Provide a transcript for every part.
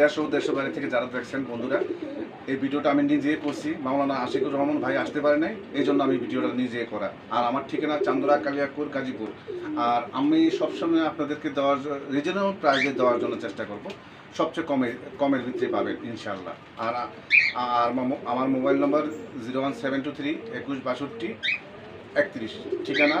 দেশ ও দেশের বাইরে থেকে যারা দেখছেন বন্ধুরা, এই ভিডিওটা আমি নিজে করছি। মাওলানা আশিকুর রহমান ভাই আসতে পারে নাই, এই জন্য আমি ভিডিওটা নিজে করা। আর আমার ঠিকানা চান্দরা কালিয়াকুর, গাজীপুর। আর আমি সবসময় আপনাদেরকে দেওয়ার রিজনেবল প্রাইজে দেওয়ার জন্য চেষ্টা করব। সবচেয়ে কমে, কমের ভিতরে পাবেন ইনশাল্লাহ আর আর আমার mobile number zero one seven two three একুশ বাষট্টি একত্রিশ। ঠিকানা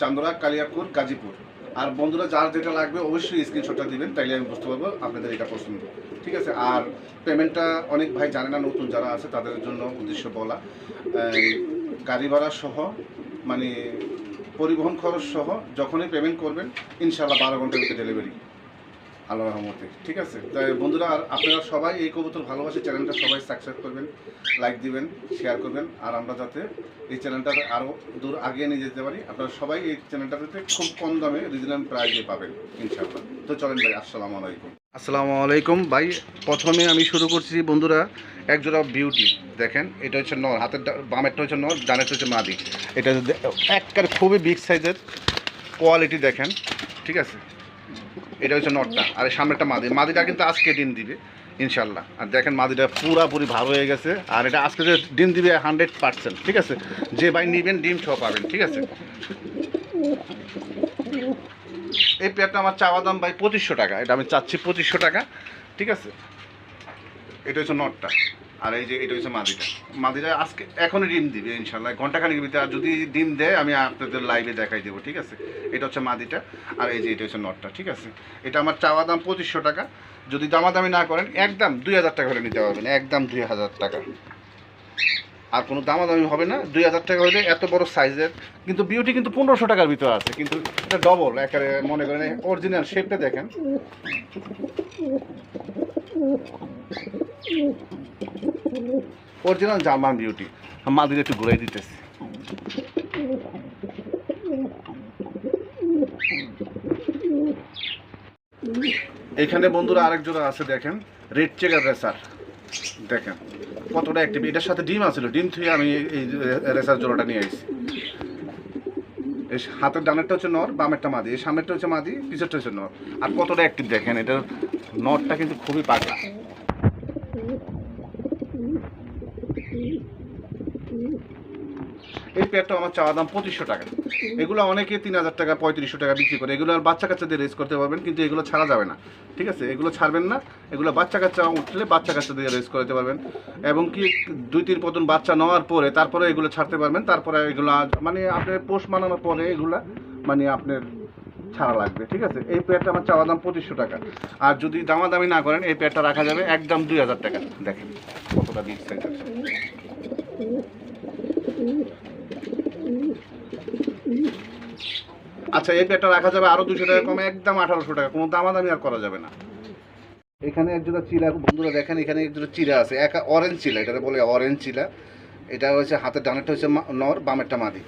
চান্দরা কালিয়াকুর, গাজীপুর। আর বন্ধুরা, যার যেটা লাগবে অবশ্যই স্ক্রিনশটটা দিবেন, তাইলে আমি বুঝতে পারব আপনাদের এটা পছন্দ। ঠিক আছে? আর পেমেন্টটা অনেক ভাই জানে না, নতুন যারা আছে, তাদের জন্য উদ্দেশ্য বলা। গাড়ি ভাড়া সহ মানে পরিবহন খরচ সহ, যখনই পেমেন্ট করবেন ইনশাল্লাহ বারো ঘণ্টার ভিতরে ডেলিভারি আল্লাহ রহমতে। ঠিক আছে? তাই বন্ধুরা, আর আপনারা সবাই এই কবুতর ভালোবাসে চ্যানেলটা সবাই সাবস্ক্রাইব করবেন লাইক দিবেন শেয়ার করবেন, আর আমরা যাতে এই চ্যানেলটা আরও দূর আগিয়ে নিয়ে যেতে পারি, আপনারা সবাই এই চ্যানেলটাতে খুব কম দামে রিজনেবল প্রাইজে পাবেন, ইনশাআল্লাহ। তো চলেন ভাই, আসসালামু আলাইকুম। আসসালামু আলাইকুম। ভাই, প্রথমে আমি শুরু করছি বন্ধুরা, এক জোড়া বিউটি দেখেন, এটা হচ্ছে নর, হাতের বামেরটা হচ্ছে নর, ডানেরটা হচ্ছে মাদি। এটা একবারে খুবই বিগ সাইজের কোয়ালিটি দেখেন, ঠিক আছে? এটা হচ্ছে নটটা। আর এই সামনেরটা মাদি। মাদিটা কিন্তু আজকে ডিম দিবে ইনশাল্লাহ আর দেখেন মাদিটা পুরাপুরি ভালো হয়ে গেছে। আর এটা আজকে যে ডিম দিবে হান্ড্রেড পার্সেন্ট ঠিক আছে? যে ভাই নিবেন, ডিম সহ পাবেন, ঠিক আছে? এই পেয়ারটা আমার চাওয়া দাম ভাই পঁচিশশো টাকা। এটা আমি চাচ্ছি পঁচিশশো টাকা, ঠিক আছে? এটা হচ্ছে নটটা। আর এই যে এটা হচ্ছে মাদিটা। মাদিটা আজকে এখনই ডিম দিবে ইনশাল্লাহ ঘন্টাখানিক ভিতরে আর যদি ডিম দেয়, আমি আপনাদের লাইভে দেখাই দেবো, ঠিক আছে? এটা হচ্ছে মাদিটা, আর এই যে এটা হচ্ছে নটটা, ঠিক আছে? এটা আমার চাওয়া দাম পঁচিশশো টাকা। যদি দামাদামি না করেন, একদম দুই হাজার টাকা হলে নিতে পারবেন, একদম দুই হাজার টাকা। আর কোনো দামাদামি হবে না, দুই হাজার টাকা হলে এত বড় সাইজের, কিন্তু বিউটি কিন্তু পনেরোশো টাকার ভিতরে আছে, কিন্তু এটা ডবল একেবারে মনে করেন অরিজিনাল শেপটা দেখেন। অরিজিনাল জার্মান বিউটি মাদির একটু ঘুরাই দিতেছি। এখানে বন্ধুরা আরেক জোড়া আছে, দেখেন। রেড চেকার রেসার দেখেন, কতটা অ্যাক্টিভ এটার সাথে ডিম আছিল ডিম থুয়ে আমি এই- রেসার জোড়াটা নিয়ে আসছি এই হাতের ডানেরটা হচ্ছে নর, বামেরটা মাদি। এই সামনেরটা হচ্ছে মাদি, পিছেরটা হচ্ছে নর। আর কতটা অ্যাক্টিভ দেখেন, এটার নরটা কিন্তু খুবই পাগলা এই পেয়ারটা আমার চাওয়া দাম পঁচিশশো টাকা। এগুলো অনেকে তিন হাজার টাকা, পঁয়ত্রিশশো টাকা বিক্রি করে। এগুলো আর বাচ্চা কাচ্চাদের রেস করতে পারবেন, কিন্তু এগুলো ছাড়া যাবে না। ঠিক আছে? এগুলো ছাড়বেন না। এগুলো বাচ্চা কাচ্চা উঠলে বাচ্চা কাচ্চাদের রেস করতে পারবেন। এবং কি দুই, তিন পতন বাচ্চা নেওয়ার পরে তারপরে এগুলো ছাড়তে পারবেন। তারপরে এগুলো মানে আপনার পোষ মানানোর পরে এগুলো মানে আপনার ছাড়া লাগবে, ঠিক আছে? এই পেয়ারটা আমার চাওয়া দাম পঁচিশশো টাকা। আর যদি দামাদামি না করেন, এই পেয়ারটা রাখা যাবে একদম দুই হাজার টাকা। দেখেন কতটা সাইজের আচ্ছা এই পেয়ারটা রাখা যাবে আরও দুশো টাকা কমে, একদম আঠারোশো টাকা। কোনো দামাদামি আর করা যাবে না। এখানে একজোড়া চিলা বন্ধুরা দেখেন, এখানে একজোড়া চিলা আছে। একা অরেঞ্জ চিলা এটা বলে অরেঞ্জ চিলা এটা হচ্ছে হাতের ডানেরটা হচ্ছে নর, বামেরটা মাদি।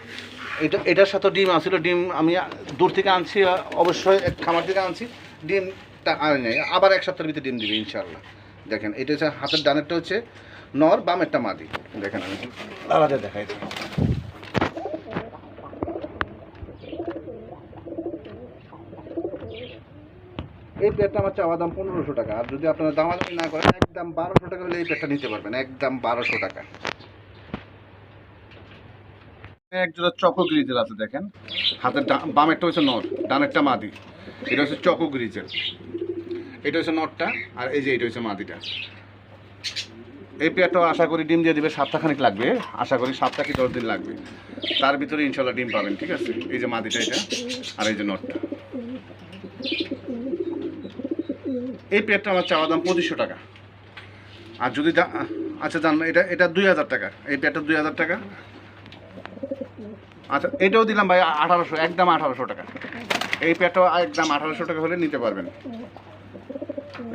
এটা, এটার সাথে ডিম আছিল ডিম আমি দূর থেকে আনছি, অবশ্যই খামার থেকে আনছি। ডিমটা আনে নাই, আবার এক সপ্তাহের ভিতরে ডিম দিবে ইনশাল্লাহ দেখেন, এটা হচ্ছে হাতের ডানেরটা হচ্ছে নর, বামেরটা মাদি। দেখেন আমি আলাদা দেখাইছি এই পেটটা আমার চাওয়া দাম পনেরোশো টাকা, আর যদি আপনারা দামাদামি না করেন, একদম বারোশো টাকা হলে এই পেটটা নিতে পারবেন, একদম বারোশো টাকা। এক জোড়া চকো গ্রিজের আছে দেখেন। হাতের ডা- বামেরটা হচ্ছে নট, ডানেরটা মাদি। এটা হচ্ছে চকো গ্রিজের এটা হচ্ছে নটটা, আর এই যে এটা হচ্ছে মাদিটা। এই পেয়ারটাও আশা করি ডিম দিয়ে দিবে সাতটা খানিক লাগবে। আশা করি সাতটা কি দশ দিন লাগবে। তার ভিতরে ইনশাল্লাহ ডিম পাবেন, ঠিক আছে? এই যে মাদিটা এটা, আর এই যে নটটা। এই পেয়ারটা আমার চাওয়া দাম পঁচিশশো টাকা। আর যদি আচ্ছা জান, এটা এটা দুই হাজার টাকা। এই পেয়ারটা দুই হাজার টাকা। আচ্ছা এটাও দিলাম ভাই, আঠারোশো, একদম আঠারোশো টাকা। এই পেয়ারটাও একদম আঠারোশো টাকা হলে নিতে পারবেন।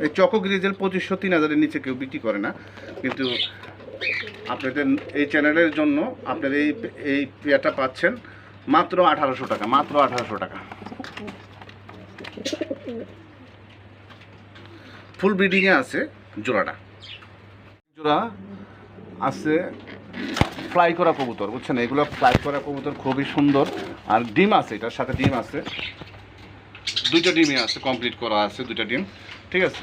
এই চকো গ্রিজের পঁচিশশো, তিন হাজারের নিচে কেউ বিক্রি করে না। কিন্তু আপনাদের এই চ্যানেলের জন্য আপনাদের এই এই পেয়ারটা পাচ্ছেন মাত্র আঠারোশো টাকা, মাত্র আঠারোশো টাকা। ফুল ব্রিডিংয়ে আছে জোড়াটা। জোড়া আছে ফ্লাই করা কবুতর, বুঝছেন? এগুলো ফ্লাই করা কবুতর খুবই সুন্দর। আর ডিম আছে, এটার সাথে ডিম আছে। দুইটা ডিমই আছে কমপ্লিট করা আছে, দুইটা ডিম। ঠিক আছে?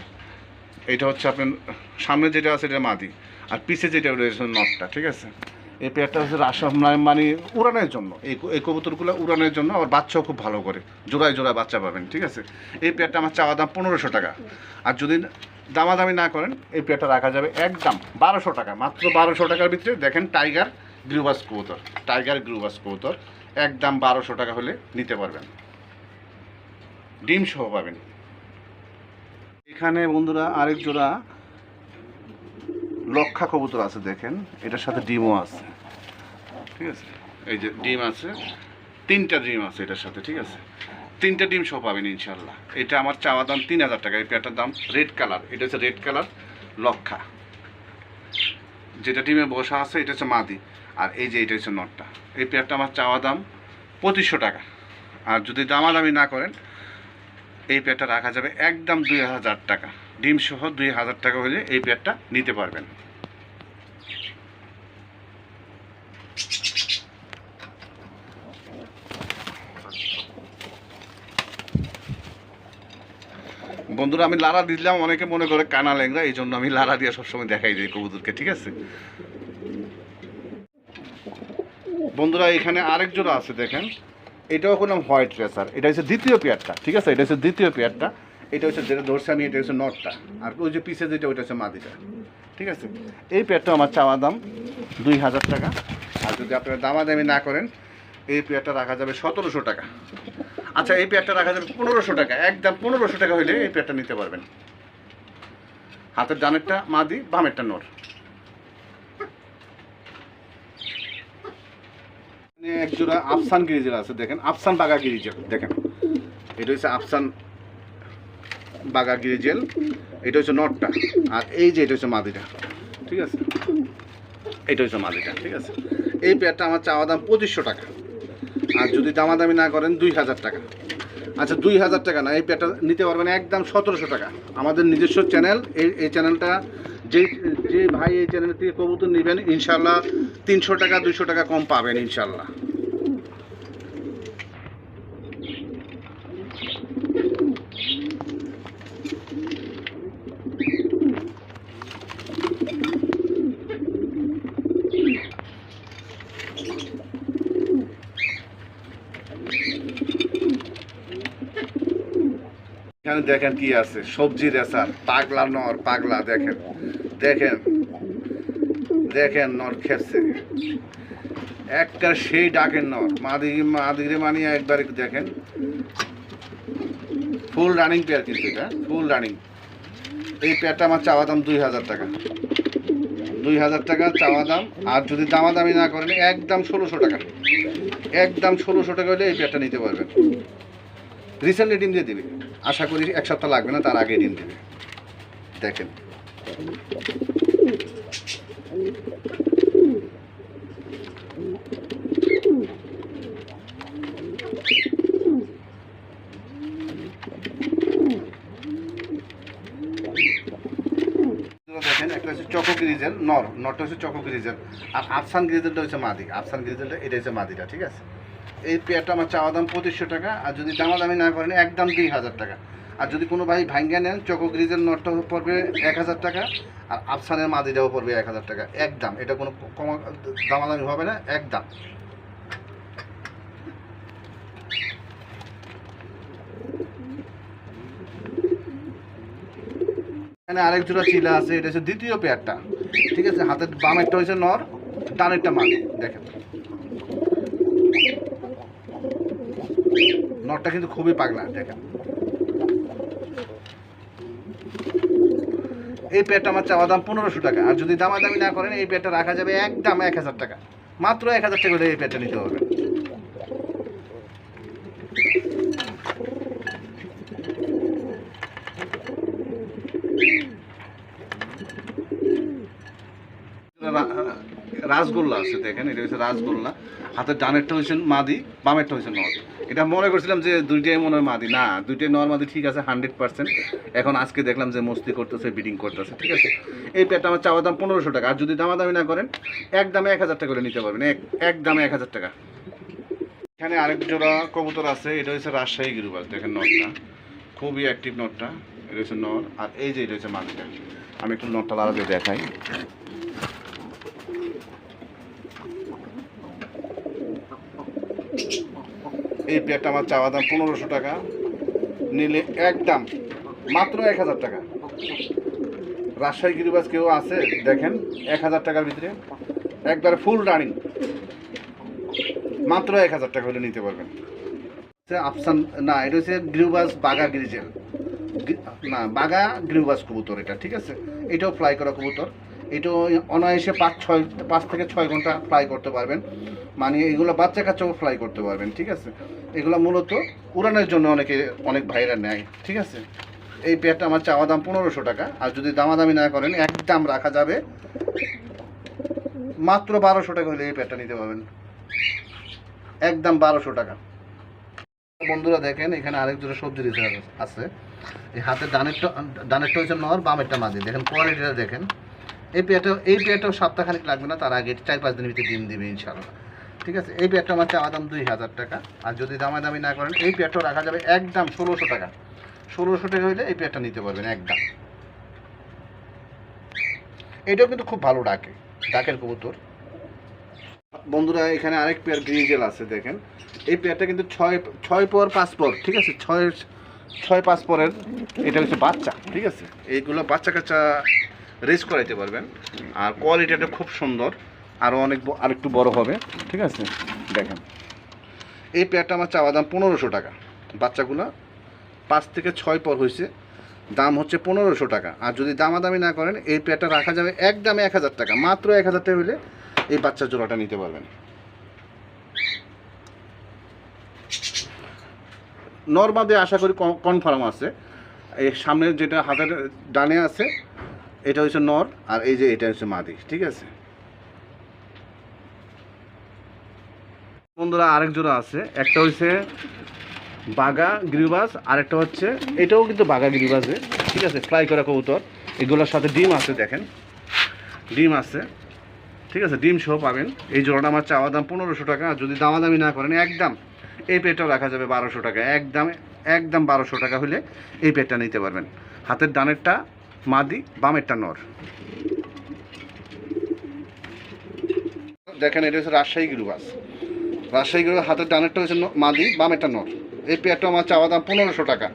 এটা হচ্ছে আপনার, সামনে যেটা আছে, এটা মাদি। আর পিছে যেটা রয়েছে নটটা, ঠিক আছে? এই পেয়ারটা হচ্ছে রাসা মানে উড়ানের জন্য। এই এই কবুতরগুলো উড়ানের জন্য আবার বাচ্চাও খুব ভালো করে। জোড়ায় জোড়ায় বাচ্চা পাবেন, ঠিক আছে? এই পেয়ারটা আমার চাওয়া দাম পনেরোশো টাকা। আর যদি দামাদামি না করেন, এই পেয়ারটা রাখা যাবে একদম বারোশো টাকা, মাত্র বারোশো টাকার ভিতরে দেখেন টাইগার গ্রুবাস কবুতর, টাইগার গ্রুবাস কবুতর, একদম বারোশো টাকা হলে নিতে পারবেন। ডিম সহ পাবেন। এখানে বন্ধুরা আরেক জোড়া লক্ষা কবুতর আছে দেখেন, এটার সাথে ডিমও আছে। ঠিক আছে? এই যে ডিম আছে, তিনটা ডিম আছে এটার সাথে, ঠিক আছে? তিনটা ডিম সহ পাবেন ইনশাল্লাহ এটা আমার চাওয়া দাম তিন হাজার টাকা। এই পেয়ারটার দাম রেড কালার। এটা হচ্ছে রেড কালার লক্ষা। যেটা ডিমে বসা আছে, এটা হচ্ছে মাদি। আর এই যে এটা হচ্ছে নটটা। এই পেয়ারটা আমার চাওয়া দাম পঁচিশশো টাকা। আর যদি দামাদামি না করেন, এই পেয়ারটা রাখা যাবে একদম দুই হাজার টাকা। ডিম সহ দুই হাজার টাকা হলে এই পেয়ারটা নিতে পারবেন। বন্ধুরা, আমি লারা দিলাম, অনেকে মনে করে কানা ল্যাংরা এই জন্য আমি লারা দিয়ে সবসময় দেখাই দিই কবুতরকে, ঠিক আছে? বন্ধুরা, এখানে আরেক জোড়া আছে, দেখেন। এটাও কোনো হোয়াইট রেসার, এটা হচ্ছে দ্বিতীয় পেয়ারটা, ঠিক আছে? এটা হচ্ছে দ্বিতীয় পেয়ারটা, এটা হচ্ছে যেটা ধরছে আমি, এটা হচ্ছে নটটা, আর ওই যে পিসে যেটা, ওইটা হচ্ছে মাদিটা, ঠিক আছে? এই পেয়ারটা আমার চাওয়া দাম দুই হাজার টাকা, আর যদি আপনারা দামাদামি না করেন, এই পেয়ারটা রাখা যাবে সতেরোশো টাকা। আচ্ছা এই পেয়ারটা রাখা যাবে পনেরোশো টাকা। একদম পনেরোশো টাকা হইলে এই পেয়ারটা নিতে পারবেন। হাতের ডানেরটা মাদি, বামেরটা নর। এখানে এক আফসান গিরিজেল আছে, দেখেন। আফসান বাগা গিরিজেল দেখেন। এটা হচ্ছে আফসান বাগা গিরিজেল এটা হচ্ছে নটটা আর এই যে এটা হচ্ছে মাদিটা। ঠিক আছে? এটা হচ্ছে মাদিটা, ঠিক আছে? এই পেয়ারটা আমার চাওয়া দাম পঁচিশশো টাকা। আর যদি দামাদামি না করেন দুই হাজার টাকা। আচ্ছা দুই হাজার টাকা না, এই পেয়ারটা নিতে পারবেন একদম সতেরোশো টাকা। আমাদের নিজস্ব চ্যানেল, এই এই চ্যানেলটা যে যে ভাই এই চ্যানেল থেকে কবুতর নেবেন, ইনশাল্লাহ তিনশো টাকা, দুইশো টাকা কম পাবেন, ইনশাল্লাহ। দেখেন কি আছে। সবজি রেসার পাগলা নর, পাগলা, দেখেন। দেখেন। দেখেন নর খেপছে। একটা সেই ডাকেন নর। মাদি মাদিরে মানিয়ে একবার একটু দেখেন। ফুল রানিং পেয়ার কিন্তু এটা। Full running. এই পেয়ারটা আমার চাওয়া দাম দুই হাজার টাকা। দুই হাজার টাকা চাওয়া দাম। আর যদি দামাদামি না করেন, একদম ষোলোশো টাকা। একদম ষোলোশো টাকা হলে এই পেয়ারটা নিতে পারবেন। রিসেন্টলি ডিম দিয়ে দিবে। আশা করি এক সপ্তাহ লাগবে না, তার আগে ডিম দেবে। দেখেন। দেখেন, একটা হচ্ছে চকো গ্রিজেল, নর, নরটা হচ্ছে চকো গ্রিজেল। আর আফসান গ্রিজেলটা হচ্ছে মাদি। আফসান গ্রিজেলটা, এটা হচ্ছে মাদিটা, ঠিক আছে? এই পেয়ারটা আমার চাওয়া দাম পঁচিশশো টাকা, আর যদি দামাদামি না করেন, একদম দুই হাজার টাকা। আর যদি কোনো ভাই ভাঙ্গা নেন চকো গ্রিজের নটটা পড়বে এক হাজার টাকা, আর আফসানের মাদিটাও পড়বে এক হাজার টাকা, একদম। এটা কোনো কমা দামাদামি হবে না, একদম। এখানে আরেক জোড়া চিলা আছে, এটা হচ্ছে দ্বিতীয় পেয়ারটা। ঠিক আছে, হাতের বামেরটা হচ্ছে নর, ডানেরটা মাদি, দেখেন। নটটা কিন্তু খুবই পাগলা, দেখেন। এই পেয়ারটা আমার চাওয়া দাম পনেরোশো টাকা, আর যদি দামাদামি না করেন, এই পেয়ারটা রাখা যাবে একদম এক হাজার টাকা। মাত্র এক হাজার টাকা এই পেয়ারটা নিতে হবে। রাসগোল্লা আছে, দেখেন, এটা হচ্ছে রাসগোল্লা। হাতের ডানেরটা হচ্ছে মাদি, বামেরটা হচ্ছে নর এটা মনে করছিলাম যে দুইটাই মনে হয় মাদি। না, দুইটাই নর মাদি, ঠিক আছে হান্ড্রেড পার্সেন্ট এখন আজকে দেখলাম যে মস্তি করতেছে বিডিং করতেছে, ঠিক আছে? এই পেটটা আমার চাওয়া দাম পনেরোশো টাকা। আর যদি দামাদামি না করেন, এক দামে এক হাজার টাকা করে নিতে পারবেন। এক এক দামে এক হাজার টাকা। এখানে আরেক জোড়া কবুতর আছে, এটা হচ্ছে রাজশাহী গিরুবাস দেখেন নটটা। খুবই অ্যাক্টিভ নটটা, এটা হচ্ছে নর, আর এই যে এটা হচ্ছে মাদিটা। আমি একটু নটটা লাগাতে দেখাই। এই পেয়ারটা আমার চাওয়া দাম পনেরোশো টাকা। নিলে একদম মাত্র এক হাজার টাকা। রাজশাহী গিরিবাস কেউ আছে? দেখেন, এক হাজার টাকার ভিতরে। একবারে ফুল রানিং মাত্র এক হাজার টাকা হলে নিতে পারবেন। হচ্ছে আফসান, না, এটা হচ্ছে গ্রিউবাস বাগা গ্রিজেল না বাগা গ্রিউবাস কবুতর এটা, ঠিক আছে? এটাও ফ্লাই করা কবুতর। এটাও অনায়াসে পাঁচ ছয়, পাঁচ থেকে ছয় ঘণ্টা ফ্লাই করতে পারবেন। মানে এগুলো বাচ্চা কাচ্চাও ফ্লাই করতে পারবেন, ঠিক আছে? এগুলো মূলত উড়ানের জন্য অনেকে, অনেক ভাইরা নেয়, ঠিক আছে? এই পেয়ারটা আমার চাওয়া দাম পনেরোশো টাকা। আর যদি দামাদামি না করেন এক দাম রাখা যাবে। মাত্র বারোশো টাকা হলে এই পেয়ারটা নিতে পারবেন। একদম বারোশো টাকা। বন্ধুরা দেখেন, এখানে আরেক জোড়া সবজি রিজার্ভ আছে। এই হাতের ডানেরটা ডানেরটা হচ্ছে নর, বামেরটা মাঝে। দেখেন কোয়ালিটিটা দেখেন। এই পেয়ারটা এই পেয়ারটাও সপ্তাহখানিক লাগবে না, তার আগে চার পাঁচ দিনের ভিতরে ডিম দিবে ইনশাআল্লাহ। ঠিক আছে? এই পেয়ারটা আমার চাওয়া দাম দুই হাজার টাকা। আর যদি দামাদামি না করেন, এই পেয়ারটাও রাখা যাবে একদম ষোলোশো টাকা। ষোলোশো টাকা হলে এই পেয়ারটা নিতে পারবেন একদম। এটাও কিন্তু খুব ভালো ডাকে, ডাকের কবুতর। বন্ধুরা, এখানে আরেক পেয়ার গ্রিজেল আছে, দেখেন। এই পেয়ারটা কিন্তু ছয় ছয় পর পাঁচ পর, ঠিক আছে? ছয় ছয় পাঁচ পরের, এটা হচ্ছে বাচ্চা, ঠিক আছে? এইগুলো বাচ্চা কাচ্চা রেস করাইতে পারবেন। আর কোয়ালিটিটা খুব সুন্দর। আরও অনেক আরেকটু বড় হবে। ঠিক আছে? দেখেন। এই পেয়ারটা আমার চাওয়া দাম পনেরোশো টাকা। বাচ্চাগুলো পাঁচ থেকে ছয় পর হয়েছে দাম হচ্ছে পনেরোশো টাকা। আর যদি দামাদামি না করেন, এই পেয়ারটা রাখা যাবে একদমে এক হাজার টাকা। মাত্র এক হাজার টাকা হলে এই বাচ্চা জোড়াটা নিতে পারবেন। নর্মাদে আশা করি কনফার্ম আছে। এই সামনে যেটা হাতের ডানে আছে এটা হচ্ছে নর আর এই যে এটা হচ্ছে মাদি, ঠিক আছে? বন্ধুরা, আরেক জোড়া আছে। একটা হচ্ছে বাগা গ্রিবাস আরেকটা হচ্ছে, এটাও কিন্তু বাগা গ্রিবাসে ঠিক আছে? ফ্লাই করা কবুতর। এগুলোর সাথে ডিম আছে, দেখেন। ডিম আছে, ঠিক আছে? ডিম সহ পাবেন। এই জোড়াটা আমার চাওয়া দাম পনেরোশো টাকা, আর যদি দামাদামি না করেন, একদম এই পেটটাও রাখা যাবে বারোশো টাকা। একদম একদম বারোশো টাকা হলে এই পেটটা নিতে পারবেন। হাতের ডানেরটা মাদি, বামেরটা নর। দেখেন, এটা হচ্ছে রাজশাহী গিরুবাস রাজশাহী গিরুবাস হাতের ডানেরটা হচ্ছে মাদি, বামেরটা নর। এই পেয়ারটা আমার চাওয়া দাম পনেরোশো টাকা।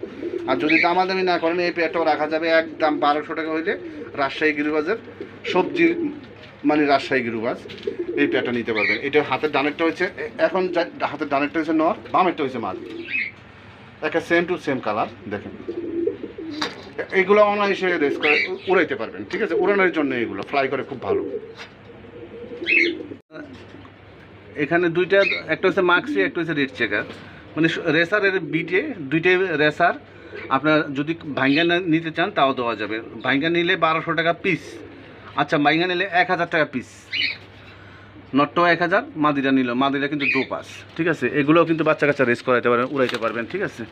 আর যদি দামাদামি না করেন, এই পেয়ারটাও রাখা যাবে একদম বারোশো টাকা হইলে রাজশাহী গিরুবাজের সবজির মানে রাজশাহী গিরুবাজ এই পেয়ারটা নিতে পারবেন। এটা হাতের ডানেরটা হচ্ছে, এখন হাতের ডানেরটা হচ্ছে নর, বামেরটা হচ্ছে মাদি। একটা সেম টু সেম কালার দেখেন। এগুলো অনায়াসে রেস করে উড়াইতে পারবেন, ঠিক আছে? উড়ানোর জন্য এগুলো ফ্লাই করে খুব ভালো। এখানে দুইটা, একটা হচ্ছে মাক্সি একটা হচ্ছে রেড চেকার মানে রেসারের বিটে দুইটাই রেসার আপনার যদি ভাঙ্গা না- নিতে চান, তাও দেওয়া যাবে। ভাঙ্গা নিলে বারোশো টাকা পিস আচ্ছা ভাঙ্গা নিলে এক হাজার টাকা পিস নটটাও এক হাজার, মাদিরা নিল। মাদিরা কিন্তু দু পাস। ঠিক আছে? এগুলোও কিন্তু বাচ্চা কাচ্চা রেস করাইতে পারবেন উড়াইতে পারবেন, ঠিক আছে?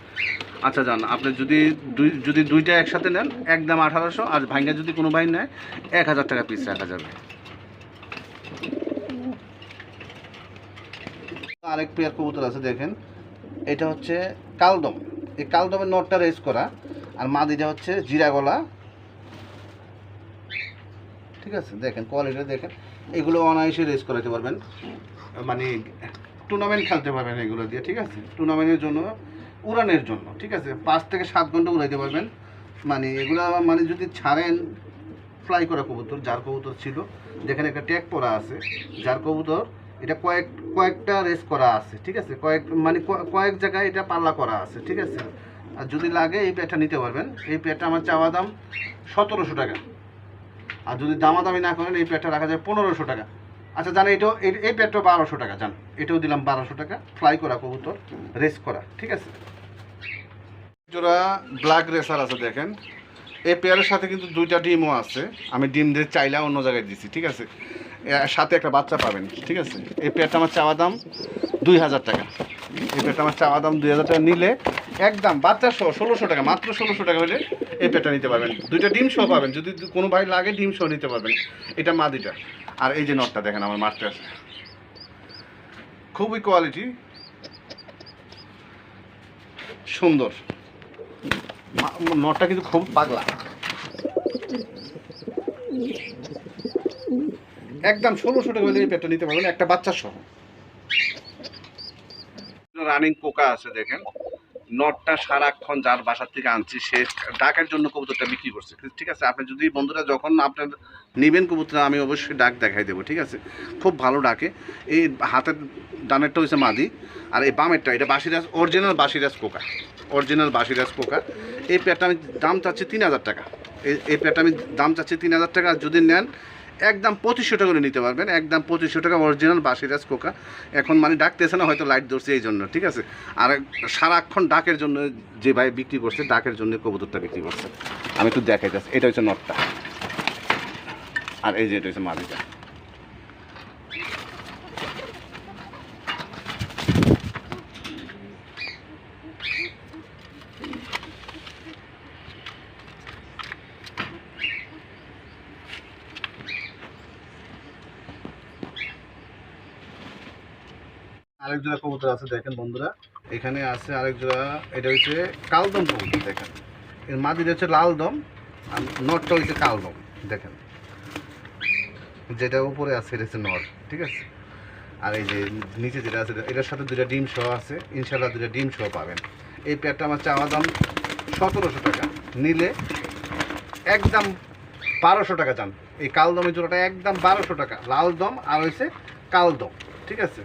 আচ্ছা যান আপনি যদি দুই, যদি দুইটা একসাথে নেন, একদম আঠারোশো, আর ভাঙ্গা যদি কোনো ভাই নেয়, এক হাজার টাকা পিস রাখা যাবে। আরেক পেয়ার কবুতর আছে, দেখেন। এটা হচ্ছে কালদম। এই কালদমের নটটা রেস করা, আর মাদিটা হচ্ছে জিরা গলা ঠিক আছে? দেখেন কোয়ালিটি দেখেন। এগুলো অনায়াসে রেস করাতে পারবেন। মানে টুর্নামেন্ট খেলতে পারবেন এগুলো দিয়ে, ঠিক আছে? টুর্নামেন্টের জন্য, উড়ানের জন্য, ঠিক আছে? পাঁচ থেকে সাত ঘণ্টা উড়াইতে পারবেন। মানে এগুলো মানে যদি ছাড়েন ফ্লাই করা কবুতর, যার কবুতর ছিল, যেখানে একটা ট্যাগ পরা আছে, যার কবুতর এটা কয়েক, কয়েকটা রেস করা আছে, ঠিক আছে? কয়েক মানে কয়েক জায়গায় এটা পাল্লা করা আছে, ঠিক আছে? আর যদি লাগে, এই পেয়ারটা নিতে পারবেন। এই পেয়ারটা আমার চাওয়া দাম সতেরোশো টাকা। আর যদি দামাদামি না করেন, এই প্লেটটা রাখা যায় পনেরোশো টাকা। আচ্ছা জানেন এটাও, এই- পেয়ারটাও বারোশো টাকা, জান। এটাও দিলাম বারোশো টাকা। ফ্লাই করা কবুতর রেস করা, ঠিক আছে? জোড়া ব্ল্যাক রেসার আছে, দেখেন। এই পেয়ারের সাথে কিন্তু দুইটা ডিমও আছে। আমি ডিম দিয়ে চাইলে অন্য জায়গায় দিছি, ঠিক আছে? সাথে একটা বাচ্চা পাবেন, ঠিক আছে? এই পেয়ারটা আমার চাওয়া দাম দুই হাজার টাকা। এই পেয়ারটা আমার চাওয়া দাম দুই হাজার টাকা। নিলে একদম বাচ্চা সহ ষোলোশো টাকা, মাত্র ষোলোশো টাকা হলে এই পেয়ারটা নিতে পারবেন। দুইটা ডিম সহ পাবেন, যদি কোনো ভাই লাগে ডিম সহ নিতে পারবেন। এটা মাদিটা। আর এই যে নটটা দেখেন, আমার মাঠটা আছে। খুবই কোয়ালিটি। সুন্দর। নটটা কিন্তু খুব পাগলা। একদম ষোলোশো টাকা হলে এই পেটটা নিতে পারবেন, একটা বাচ্চা সহ। রানিং পোকা আছে দেখেন। নটটা সারাক্ষণ যার বাসার থেকে আনছি, সে ডাকের জন্য কবুতরটা বিক্রি করছে। ঠিক আছে, আপনি যদি বন্ধুরা যখন আপনার নেবেন কবুতর, আমি অবশ্যই ডাক দেখাই দেবো, ঠিক আছে? খুব ভালো ডাকে। এই হাতের ডানেরটা হচ্ছে মাদি, আর এই বামেরটা, এটা বাসিরাজ অরিজিনাল বাসিরাজ পোকা। অরিজিনাল বাসিরাজ পোকা। এই পেয়ারটা আমি দাম চাচ্ছি তিন হাজার টাকা। এই পেয়ারটা আমি দাম চাচ্ছি তিন হাজার টাকা। যদি নেন একদম পঁচিশশো টাকা করে নিতে পারবেন একদম পঁচিশশো টাকা অরিজিনাল বাসিরাজ কোকা। এখন মানে ডাকতেছে না, হয়তো লাইট ধরছে এই জন্য ঠিক আছে? আর সারাক্ষণ ডাকের জন্য যে ভাই বিক্রি করছে, ডাকের জন্য কবুতরটা বিক্রি করছে। আমি একটু দেখাই যাচ্ছি এটা হচ্ছে নটটা। আর এই যে এটা হচ্ছে মাদিটা আরেক জোড়া কবুতর আছে দেখেন বন্ধুরা। এখানে আছে আরেক জোড়া, এটা হচ্ছে কালদম কবুতর, দেখেন। এর মাদির হচ্ছে লাল দম আর নটটা হচ্ছে কালদম, দেখেন। যেটা উপরে আছে, এটা হচ্ছে নট, ঠিক আছে? আর এই যে নিচে যেটা আছে, এটার সাথে দুটা ডিম সহ আছে ইনশাল্লাহ দুটা ডিম সহ পাবেন। এই প্যাডটা আমার চাওয়া দাম সতেরোশো টাকা। নিলে একদম বারোশো টাকা চান এই কালদমের জোড়াটা একদম বারোশো টাকা লাল দম আর হয়েছে কালদম, ঠিক আছে?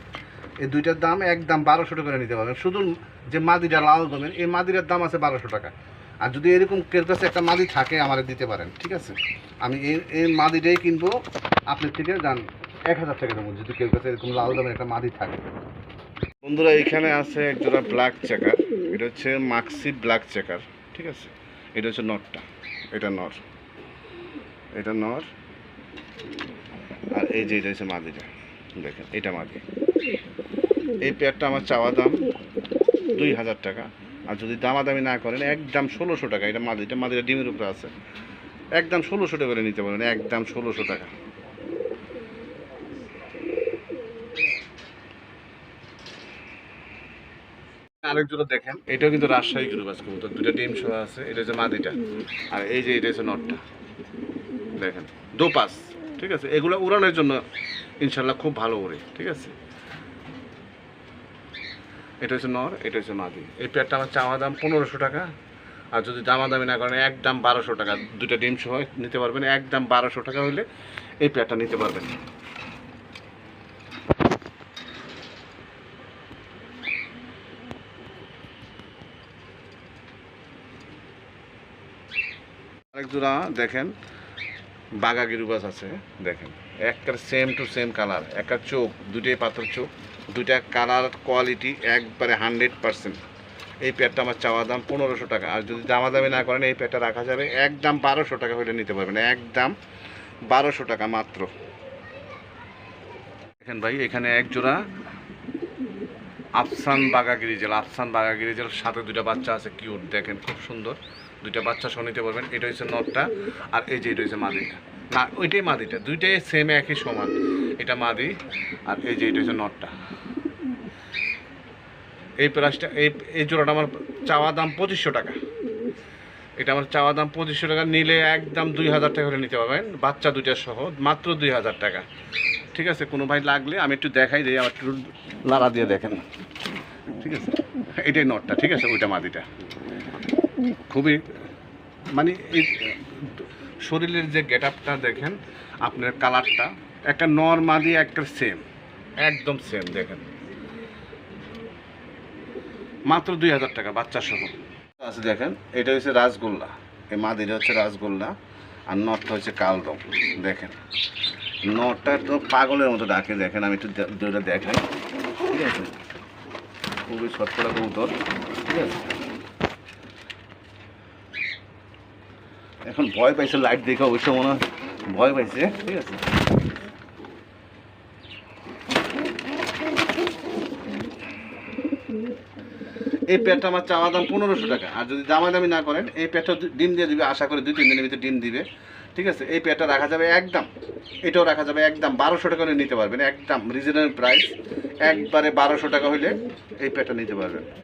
এই দুইটার দাম একদম বারোশো টাকা করে নিতে পারবেন। শুধু যে মাদিটা লাল দমের এই মাদিটার দাম আছে বারোশো টাকা। আর যদি এরকম কেউ কাছে একটা মাদি থাকে, আমারে দিতে পারেন, ঠিক আছে? আমি এই এই মাদিটাই কিনবো, আপনার থেকে যান, এক হাজার টাকা দেবো যদি কেউ কাছে এরকম লাল দমের একটা মাদি থাকে। বন্ধুরা, এখানে আছে একজোড়া ব্ল্যাক চেকার। এটা হচ্ছে মাক্সি ব্ল্যাক চেকার, ঠিক আছে? এটা হচ্ছে নটটা, এটা নর। এটা নর। আর এই যে, এটা হচ্ছে মাদিটা। দেখেন, এটা মাদি এই পেয়ারটা আমার চাওয়া দাম দুই হাজার টাকা। আর যদি দামাদামি না করেন একদম ষোলোশো টাকা। এটা মাদিটা মাদিটা ডিমের উপরে আছে। একদম ষোলোশো টাকা করে নিতে পারেন একদম ষোলোশো টাকা। আরেক জোড়া দেখেন, এটাও কিন্তু রাজশাহী আছে কবুতর। দুটা ডিম সহ আছে, এটা হচ্ছে মাদিটা। আর এই যে, এটা হচ্ছে নটটা। দেখেন, দোপাস। ঠিক আছে? এগুলো উড়ানোর জন্য ইনশাল্লাহ খুব ভালো ওড়ে ঠিক আছে? এটা হচ্ছে নর, এটা হচ্ছে মাদি। এই পেয়ারটা আমার চাওয়া দাম পনেরোশো টাকা। আর যদি দামা দামি না করেন, এক দাম বারোশো টাকা। দুটা ডিম সহ নিতে পারবেন, এক দাম বারোশো টাকা হলে এই পেয়ারটা নিতে পারবেন। আরেক জোড়া দেখেন বাঘা গিরুবাস আছে, দেখেন। একটা সেম টু সেম কালার একটা চোখ দুটোই পাথর চোখ, দুইটা কালার কোয়ালিটি একবারে হান্ড্রেড পার্সেন্ট এই প্যাডটা আমার চাওয়া দাম পনেরোশো টাকা। আর যদি দামাদামি না করেন, এই প্যাডটা রাখা যাবে একদম বারোশো টাকা হলে নিতে পারবেন, একদম বারোশো টাকা মাত্র। দেখেন ভাই, এখানে এক জোড়া আফসান বাগা গিরিজেল আফসান বাগা গিরিজেল সাথে দুটা বাচ্চা আছে কিউট দেখেন, খুব সুন্দর। দুইটা বাচ্চা সহ নিতে পারবেন। এটা হচ্ছে নটটা, আর এই যে এটা হচ্ছে মাদিটা। না, ওইটাই মাদিটা। দুইটাই সেম একই সমান। এটা মাদি, আর এই যে এটা হচ্ছে নটটা। এই প্রাইসটা এই এই জোড়াটা আমার চাওয়া দাম পঁচিশশো টাকা। এটা আমার চাওয়া দাম পঁচিশশো টাকা। নিলে একদম দুই হাজার টাকা করে নিতে পারবেন। বাচ্চা দুইটা সহ, মাত্র দুই হাজার টাকা। ঠিক আছে? কোনো ভাই লাগলে আমি একটু দেখাই দিই, আমার একটু লাড়া দিয়ে দেখেন। ঠিক আছে? এটাই নটটা। ঠিক আছে? ওইটা মাদিটা। খুবই মানে এই শরীরের যে গেট আপটা দেখেন আপনার কালারটা একটা নর মাদি একটা সেম একদম সেম দেখেন। মাত্র দুই হাজার টাকা বাচ্চা সহ। আছে দেখেন এটা হচ্ছে রাসগোল্লা। এই মাদিটা হচ্ছে রাসগোল্লা আর নটটা হচ্ছে কালদম দেখেন। নটটা তো পাগলের মতো ডাকে দেখেন আমি একটু দে- দুইটা দেখাই। ঠিক আছে? খুবই ছটপটা কবুতর ঠিক আছে? এখন ভয় পাইছে লাইট দেখে অবশ্য মনে ভয় পাইছে, ঠিক আছে? এই প্যাডটা আমার চাওয়া দাম পনেরোশো টাকা। আর যদি দামাদামি না করেন, এই দু- ডিম দিয়ে দিবে, আশা করি দুই, তিন দিনের ভিতরে ডিম দিবে, ঠিক আছে? এই প্যাডটা রাখা যাবে একদম, এটাও রাখা যাবে একদম বারোশো টাকা হলে নিতে পারবেন, একদম রিজনেবল প্রাইস একবারে বারোশো টাকা হলে এই প্যাডটা নিতে পারবেন।